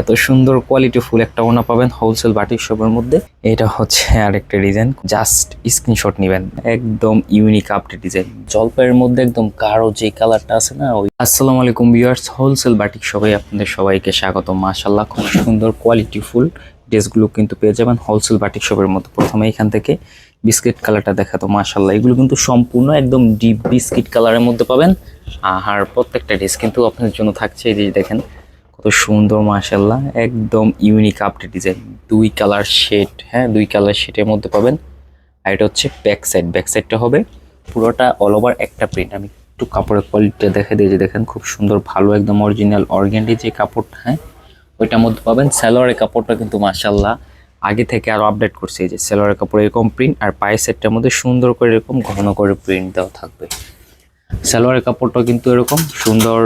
এত সুন্দর quality full একটা ওনা পাবেন হোলসেল বাটিক শপের মধ্যে। এটা হচ্ছে আরেকটা ডিজাইন জাস্ট স্ক্রিনশট নেবেন। একদম ইউনিক আপডেট ডিজাইন জলপাইয়ের মধ্যে একদম কারও যে কালারটা আছে না, ওই আসসালামু আলাইকুম ভিউয়ার্স হোলসেল বাটিক শপে আপনাদের সবাইকে স্বাগত মাশাল্লাহ খুব সুন্দর কোয়ালিটি ফুল। ড্রেসগুলো কিন্তু পেয়ে যাবেন হোলসেল বাটিক শপের মধ্যে। প্রথমে এখান থেকে বিস্কিট কালারটা দেখাতো মাশাল্লাহ এগুলো কিন্তু সম্পূর্ণ একদম ডিপ বিস্কিট কালারের মধ্যে পাবেন। আর প্রত্যেকটা ড্রেস কিন্তু আপনাদের জন্য থাকছে। এই যে দেখেন কত সুন্দর মাশাল্লাহ একদম ইউনিক আপডেট ডিজাইন দুই কালার শেড হ্যাঁ দুই কালার শেডের মধ্যে পাবেন। আর এটা হচ্ছে ব্যাক সাইড ব্যাক সাইডটা হবে পুরোটা অল ওভার একটা প্রিন্ট আমি একটু কাপড়ের কোয়ালিটিটা দেখে দিয়ে যে দেখেন, খুব সুন্দর, ভালো, একদম অরিজিনাল অর্গ্যান্ডি যে কাপড়টা হ্যাঁ ওইটার মধ্যে পাবেন। সালোয়ারের কাপড়টা কিন্তু মাশাল্লাহ আগে থেকে আরও আপডেট করছে। এই যে সালোয়ারের কাপড় এরকম প্রিন্ট আর পায়ের সেটটার মধ্যে সুন্দর করে এরকম ঘন করে প্রিন্ট দেওয়া থাকবে। সালোয়ারের কাপড়টা কিন্তু এরকম সুন্দর,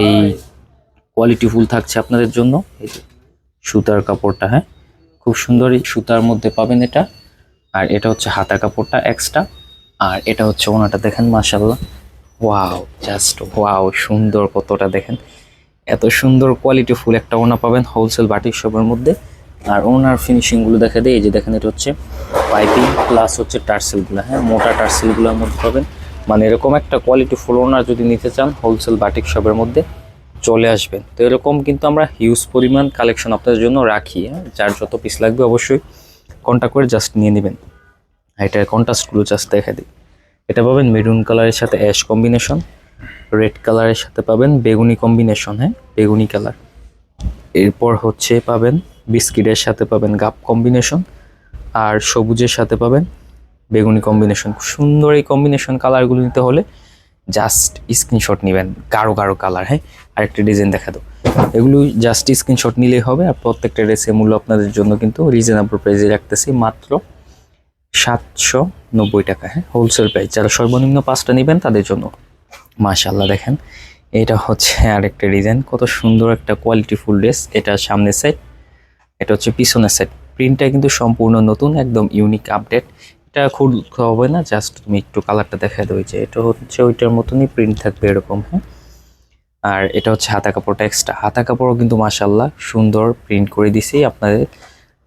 এই কোয়ালিটি ফুল থাকছে আপনাদের জন্য। এই যে সুতার কাপড়টা হ্যাঁ? খুব সুন্দরই সুতার মধ্যে পাবেন এটা। আর এটা হচ্ছে হাতা কাপড়টা এক্সট্রা আর এটা হচ্ছে ওনাটা দেখেন মাশাল্লাহ ওয়াও জাস্ট ওয়াও সুন্দর কতটা দেখেন। এত সুন্দর কোয়ালিটি ফুল একটা ওনা পাবেন হোলসেল বাটিক শপের মধ্যে। আর ওনার ফিনিশিংগুলো দেখা দেয় এই যে দেখেন, এটা হচ্ছে পাইপিং প্লাস হচ্ছে টার্সেলগুলো হ্যাঁ? মোটা টার্সেলগুলোর মধ্যে পাবেন। মানে এরকম একটা কোয়ালিটি ফুল ওনার যদি নিতে চান হোলসেল বাটিক শপের মধ্যে চলে আসবেন তো এরকম কিন্তু আমরা হিউজ পরিমাণ কালেকশন আপনাদের জন্য রাখি হ্যাঁ? যার যত পিস লাগবে অবশ্যই কন্ট্যাক্ট করে জাস্ট নিয়ে নেবেন। এটার কন্ট্রাস্টগুলো জাস্ট দেখা দিই। এটা পাবেন মেরুন কালারের সাথে অ্যাশ কম্বিনেশন রেড কালারের সাথে পাবেন বেগুনি কম্বিনেশন হ্যাঁ? বেগুনি কালার এরপর হচ্ছে পাবেন বিস্কিটের সাথে পাবেন গাপ কম্বিনেশন আর সবুজের সাথে পাবেন বেগুনি কম্বিনেশন সুন্দর এই কম্বিনেশন কালারগুলো নিতে হলে জাস্ট স্ক্রিনশট নেবেন, গাঢ় গাঢ় কালার হ্যাঁ? আরেকটা ডিজাইন দেখা দাও। এগুলো জাস্ট স্ক্রিনশট নিলেই হবে আর প্রত্যেকটা ড্রেসের মূল্য আপনাদের জন্য কিন্তু রিজনেবল প্রাইসে রাখতেছি মাত্র সাতশো নব্বই টাকা হ্যাঁ? হোলসেল প্রাইস যারা সর্বনিম্ন পাঁচটা নেবেন তাদের জন্য। মাশাল্লাহ দেখেন। এটা হচ্ছে আরেকটা ডিজাইন কত সুন্দর একটা কোয়ালিটি ফুল ড্রেস এটা সামনের সাইড এটা হচ্ছে পিছনের সাইড প্রিন্টটা কিন্তু সম্পূর্ণ নতুন, একদম ইউনিক আপডেট এটা খুলতে হবে না? জাস্ট তুমি একটু কালারটা দেখা দেবে যে এটা হচ্ছে ওইটার মতনই প্রিন্ট থাকবে এরকম হ্যাঁ? আর এটা হচ্ছে হাতা কাপড়টা এক্সট্রা হাতা কাপড়ও কিন্তু মাশাল্লাহ সুন্দর প্রিন্ট করে দিছি আপনাদের।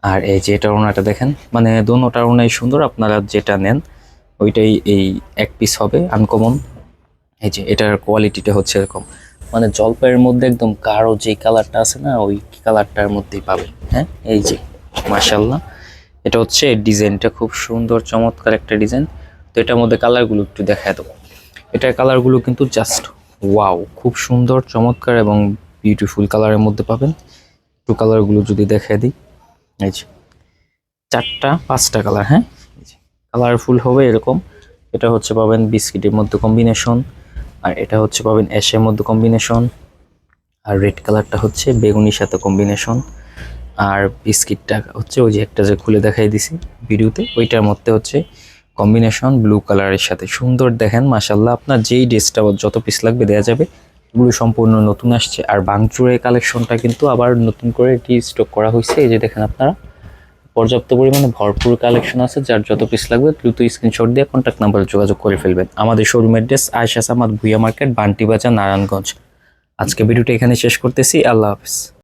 আর এই যে এটা ওনাটা দেখেন মানে দোনোটার ওনাই সুন্দর, আপনারা যেটা নেন ওইটাই এই এক পিস হবে আনকমন এই যে এটার কোয়ালিটিটা হচ্ছে এরকম। মানে জলপাইয়ের মধ্যে একদম গাঢ় যে কালারটা আছে না, ওই কালারটার মধ্যেই পাবেন হ্যাঁ? এই যে মাশাল্লাহ এটা হচ্ছে ডিজাইনটা খুব সুন্দর, চমৎকার একটা ডিজাইন। তো এটার মধ্যে কালারগুলো একটু দেখা দেবো। এটার কালারগুলো কিন্তু জাস্ট ওয়াও, খুব সুন্দর, চমৎকার এবং বিউটিফুল কালারের মধ্যে পাবেন। একটু কালারগুলো যদি দেখা দিই। এই যে চারটা, পাঁচটা কালার হ্যাঁ? কালারফুল হবে এরকম। এটা হচ্ছে পাবেন বিস্কিটের মধ্যে কম্বিনেশন আর এটা হচ্ছে পাবেন অ্যাশের মধ্যে কম্বিনেশন আর রেড কালারটা হচ্ছে বেগুনির সাথে কম্বিনেশন আর বিস্কিটটা হচ্ছে ওই যে একটা যে খুলে দেখাই দিছি ভিডিওতে, ওইটার মধ্যে হচ্ছে কম্বিনেশন ব্লু কালারের সাথে। সুন্দর দেখেন মাসাল্লাহ আপনার যেই ড্রেসটা যত পিস লাগবে দেওয়া যাবে, এগুলো সম্পূর্ণ নতুন আসছে। আর বাংচুরের কালেকশনটা কিন্তু আবার নতুন করে এটি স্টক করা হয়েছে। এই যে দেখেন আপনারা, পর্যাপ্ত পরিমাণে ভরপুর কালেকশন আছে। যার যত পিস লাগবে, দ্রুত স্ক্রিনশট দিয়ে কন্ট্যাক্ট নাম্বারে যোগাযোগ করে ফেলবেন। আমাদের শোরুমের ড্রেস আয়সা সামাদ ভুইয়া মার্কেট বান্টি বাজার নারায়ণগঞ্জ। আজকে ভিডিওটা এখানে শেষ করতেছি। আল্লাহ হাফিজ।